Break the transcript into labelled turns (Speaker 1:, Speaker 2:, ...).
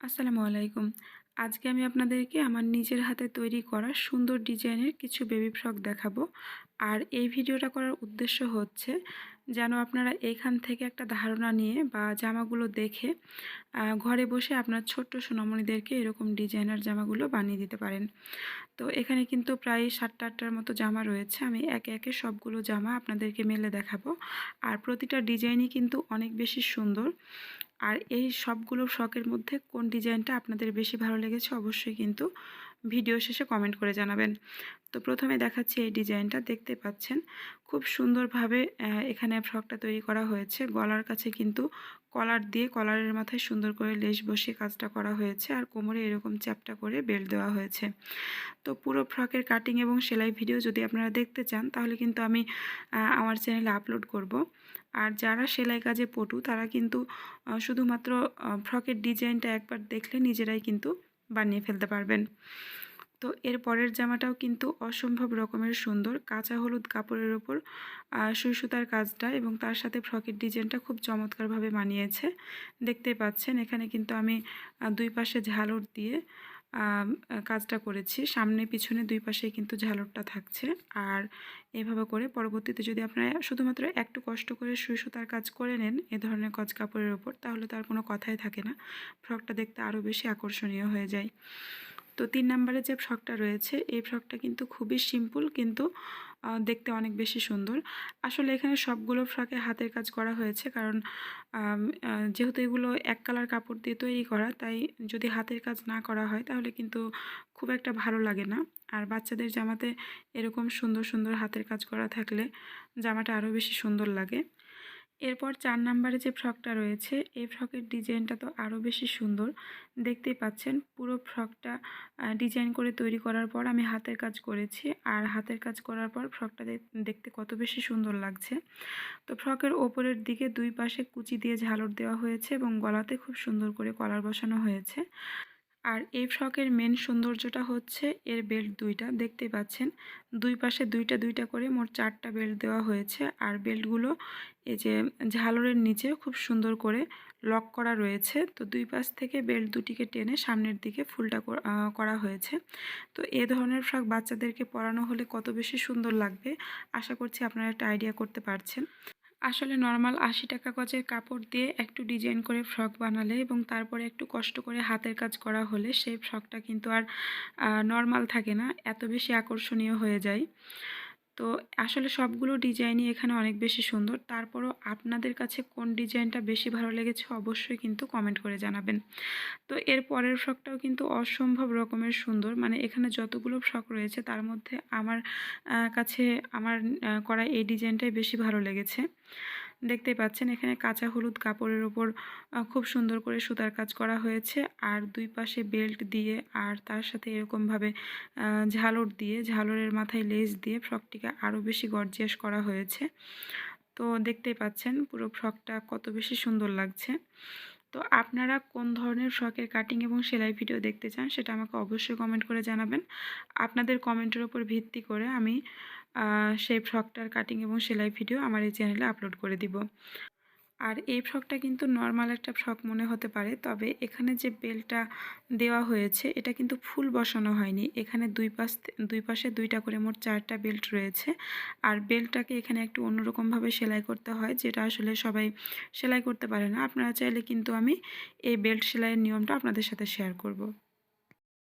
Speaker 1: আসসালামু আলাইকুম। আজকে আমি আপনাদেরকে আমার নিজের হাতে তৈরি করা সুন্দর ডিজাইনের কিছু বেবি ফ্রক দেখাবো। আর এই ভিডিওটা করার উদ্দেশ্য হচ্ছে যেন আপনারা এখান থেকে একটা ধারণা নিয়ে বা জামাগুলো দেখে ঘরে বসে আপনার ছোট্ট সোনামণিদেরকে এরকম ডিজাইনার জামাগুলো বানিয়ে দিতে পারেন। তো এখানে কিন্তু প্রায় সাতটা আটটার মতো জামা রয়েছে। আমি একে একে সবগুলো জামা আপনাদেরকে মেলে দেখাবো। আর প্রতিটা ডিজাইনই কিন্তু অনেক বেশি সুন্দর। আর এই সবগুলো শখের মধ্যে কোন ডিজাইনটা আপনাদের বেশি ভালো লেগেছে অবশ্যই কিন্তু ভিডিও শেষে কমেন্ট করে জানাবেন। তো প্রথমে দেখাচ্ছি এই ডিজাইনটা, দেখতে পাচ্ছেন? খুব সুন্দরভাবে এখানে ফ্রকটা তৈরি করা হয়েছে। গলার কাছে কিন্তু কলার দিয়ে কলারের মাথায় সুন্দর করে লেস বসিয়ে কাজটা করা হয়েছে আর কোমরে এরকম চ্যাপটা করে বেল্ট দেওয়া হয়েছে। তো পুরো ফ্রকের কাটিং এবং সেলাই ভিডিও যদি আপনারা দেখতে চান, তাহলে কিন্তু আমি আমার চ্যানেলে আপলোড করব। আর যারা সেলাই কাজে পটু, তারা কিন্তু শুধুমাত্র ফ্রকের ডিজাইনটা একবার দেখলে নিজেরাই কিন্তু বানিয়ে ফেলতে পারবেন। তো এর পরের জামাটাও কিন্তু অসম্ভব রকমের সুন্দর। কাঁচা হলুদ কাপড়ের ওপর সুই সুতার কাজটা এবং তার সাথে ফ্রকের ডিজাইনটা খুব চমৎকারভাবে মানিয়েছে দেখতে পাচ্ছেন, এখানে কিন্তু আমি দুই পাশে ঝালর দিয়ে কাজটা করেছি। সামনে পিছনে দুই পাশেই কিন্তু ঝালরটা থাকছে। আর এভাবে করে পরবর্তীতে যদি আপনারা শুধুমাত্র একটু কষ্ট করে সুই সুতার কাজ করে নেন এ ধরনের কচ কাপড়ের ওপর তাহলে তার কোনো কথাই থাকে না। ফ্রকটা দেখতে আরও বেশি আকর্ষণীয় হয়ে যায়। তো তিন নম্বরে যে ফ্রকটা রয়েছে, এই ফ্রকটা কিন্তু খুবই সিম্পল কিন্তু দেখতে অনেক বেশি সুন্দর। আসলে এখানে সবগুলো ফ্রকে হাতের কাজ করা হয়েছে কারণ যেহেতু এগুলো এক কালার কাপড় দিয়ে তৈরি করা, তাই যদি হাতের কাজ না করা হয় তাহলে কিন্তু খুব একটা ভালো লাগে না। আর বাচ্চাদের জামাতে এরকম সুন্দর সুন্দর হাতের কাজ করা থাকলে জামাটা আরও বেশি সুন্দর লাগে। এরপর চার নাম্বারে যে ফ্রকটা রয়েছে, এই ফ্রকের ডিজাইনটা তো আরও বেশি সুন্দর। দেখতেই পাচ্ছেন, পুরো ফ্রকটা ডিজাইন করে তৈরি করার পর আমি হাতের কাজ করেছি। আর হাতের কাজ করার পর ফ্রকটা দেখ- দেখতে কত বেশি সুন্দর লাগছে। তো ফ্রকের ওপরের দিকে দুই পাশে কুচি দিয়ে ঝালর দেওয়া হয়েছে এবং গলাতে খুব সুন্দর করে কলার বসানো হয়েছে। আর এই ফ্রকের মেন সৌন্দর্যটা হচ্ছে এর বেল্ট দুইটা। দেখতে পাচ্ছেন, দুই পাশে দুইটা দুইটা করে মোট চারটা বেল্ট দেওয়া হয়েছে। আর বেল্টগুলো এই যে ঝালরের নিচে খুব সুন্দর করে লক করা রয়েছে। তো দুই পাশ থেকে বেল্ট দুটিকে টেনে সামনের দিকে ফুলটা করা হয়েছে। তো এ ধরনের ফ্রক বাচ্চাদেরকে পরানো হলে কত বেশি সুন্দর লাগবে, আশা করছি আপনারা একটা আইডিয়া করতে পারছেন। আসলে নর্মাল আশি টাকা গজের কাপড় দিয়ে একটু ডিজাইন করে ফ্রক বানালে এবং তারপরে একটু কষ্ট করে হাতের কাজ করা হলে সেই ফ্রকটা কিন্তু আর নর্মাল থাকে না, এত বেশি আকর্ষণীয় হয়ে যায়। তো আসলে সবগুলো ডিজাইনই এখানে অনেক বেশি সুন্দর। তারপরও আপনাদের কাছে কোন ডিজাইনটা বেশি ভালো লেগেছে অবশ্যই কিন্তু কমেন্ট করে জানাবেন। তো এর পরের ফ্রকটাও কিন্তু অসম্ভব রকমের সুন্দর। মানে এখানে যতগুলো ফ্রক রয়েছে তার মধ্যে আমার কাছে আমার করা এই ডিজাইনটাই বেশি ভালো লেগেছে। দেখতেই পাচ্ছেন, এখানে কাঁচা হলুদ কাপড়ের ওপর খুব সুন্দর করে সুতার কাজ করা হয়েছে। আর দুই পাশে বেল্ট দিয়ে আর তার সাথে এরকমভাবে ঝালর দিয়ে, ঝালরের মাথায় লেস দিয়ে ফ্রকটিকে আরও বেশি গর্জিয়াস করা হয়েছে। তো দেখতেই পাচ্ছেন, পুরো ফ্রকটা কত বেশি সুন্দর লাগছে। তো আপনারা কোন ধরনের ফ্রকের কাটিং এবং সেলাই ভিডিও দেখতে চান, সেটা আমাকে অবশ্যই কমেন্ট করে জানাবেন। আপনাদের কমেন্টের উপর ভিত্তি করে আমি সেই ফ্রকটার কাটিং এবং সেলাই ভিডিও আমার এই চ্যানেলে আপলোড করে দিব। আর এই ফ্রকটা কিন্তু নর্মাল একটা ফ্রক মনে হতে পারে, তবে এখানে যে বেলটা দেওয়া হয়েছে, এটা কিন্তু ফুল বসানো হয়নি। এখানে দুই পাশ, দুই পাশে দুইটা করে মোট চারটা বেল্ট রয়েছে। আর বেল্টটাকে এখানে একটু অন্যরকমভাবে সেলাই করতে হয়, যেটা আসলে সবাই সেলাই করতে পারে না। আপনারা চাইলে কিন্তু আমি এই বেল্ট সেলাইয়ের নিয়মটা আপনাদের সাথে শেয়ার করব।